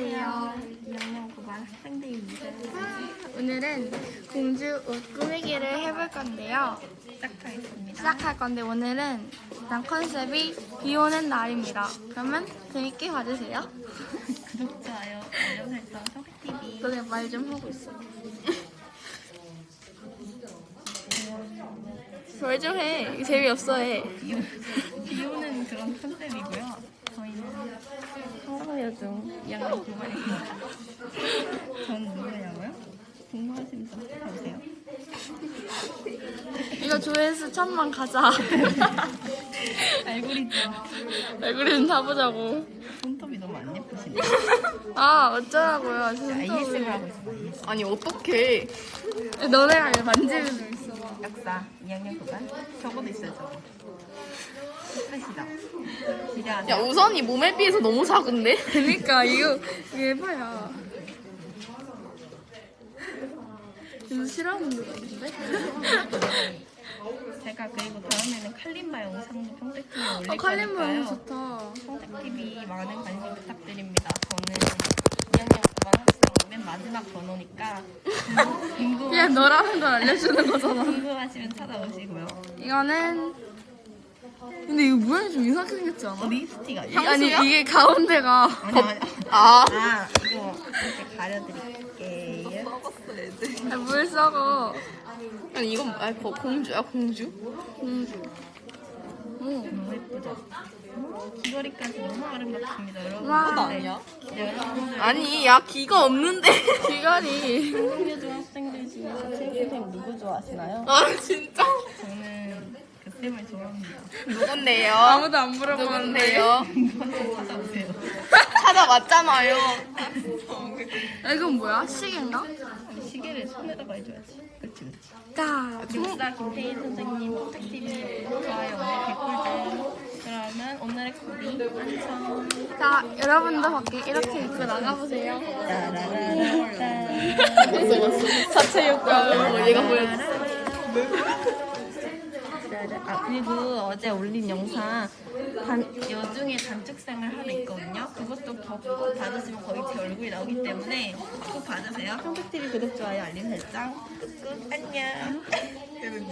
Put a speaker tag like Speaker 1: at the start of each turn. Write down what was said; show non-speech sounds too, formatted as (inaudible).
Speaker 1: 안녕하세요.
Speaker 2: 2학년 9반 학생들입니다.
Speaker 1: 오늘은 공주 옷 꾸미기를 해볼 건데요.
Speaker 2: 시작하겠습니다.
Speaker 1: 시작할 건데 오늘은 일단 컨셉이 비 오는 날입니다. 그러면 재밌게 봐주세요.
Speaker 2: 구독, 좋아요, 알림 설정, 성TV.
Speaker 1: 너네 말좀 하고 있어. 말좀 해. 재미없어 해.
Speaker 2: 비, 비 오는 그런 컨셉이고요. 저희는 한강여중 2학년 9반입니다. 전 누구냐고요? 궁금하신 분 해보세요.
Speaker 1: 이거 조회수 천만 가자. (laughs)
Speaker 2: 알고리즘.
Speaker 1: 얼굴 다 보자고.
Speaker 2: 손톱이 너무 안 예쁘시네.
Speaker 1: 아 어쩌라고요.
Speaker 2: 하고 있어요.
Speaker 3: 아니 어떡해
Speaker 1: 너네가 만지면 좀 있어.
Speaker 2: 역사 2학년 9반. 저거도 있어요, 저거. 기대하세요.
Speaker 3: 야 우선이 몸에 비해서 너무 작은데?
Speaker 1: 그러니까 이거 해봐야. 이거 싫어하는 거 같은데? (laughs)
Speaker 2: 제가 그리고 다음에는 칼림바 영상도 평택TV에 올릴
Speaker 1: 아 칼림바 너무
Speaker 2: 거니까요.
Speaker 1: 좋다.
Speaker 2: 평택TV 많은 관심 부탁드립니다. 저는 2학년 9반 학생 맨 마지막 번호니까 (laughs) 궁금,
Speaker 1: 그냥 너라는 걸 알려주는 거잖아.
Speaker 2: 궁금하시면 찾아오시고요.
Speaker 1: 이거는 근데 이거 모양이 좀 이상하게 생겼지 않아?
Speaker 2: 어, 립스틱 아니에요?
Speaker 1: 아니 이게 가운데가
Speaker 2: 아니, 아니.
Speaker 3: 아
Speaker 2: 아, 이거 이렇게 가려드릴게요.
Speaker 1: 아, 물 썩어.
Speaker 3: 아니 이건 아 거- 공주야 공주?
Speaker 1: 공주. 오.
Speaker 2: 너무 예쁘죠? 귀걸이까지 너무 아름답습니다, 여러분.
Speaker 1: 와.
Speaker 2: 네.
Speaker 3: 아니야?
Speaker 2: 네, 여러분들.
Speaker 3: 아니 야 귀가 없는데
Speaker 1: 귀걸이.
Speaker 2: 한국여중 학생들 중에서 체육선생님 누구 좋아하시나요?
Speaker 3: 아 진짜
Speaker 2: 저는 그 쌤을 좋아합니다.
Speaker 3: 누군데요?
Speaker 1: 아무도 안 물어보는데.
Speaker 3: 누군데요?
Speaker 2: 찾아오세요. (laughs)
Speaker 3: 찾아왔잖아요
Speaker 1: 아, 이건 뭐야? 시계인가?
Speaker 2: 시계를 손에다가 해줘야지. 그렇지, 그렇지.
Speaker 1: 까.
Speaker 2: 역사 김태희 선생님 홈택TV 좋아요 개꿀잼. 그러면 오늘의 코디 완성.
Speaker 1: 자, 여러분도 밖에 이렇게 입고 나가보세요.
Speaker 3: 자체 효과 얘가 보여줬어
Speaker 2: 아 그리고 어제 올린 영상 단, 여중에 단축생을 하나 있거든요. 그것도 꼭 받으시면 거의 제 얼굴이 나오기 때문에 꼭 봐주세요. 평택TV 구독, 좋아요, 알림 설정. 꾹꾹 안녕. (laughs)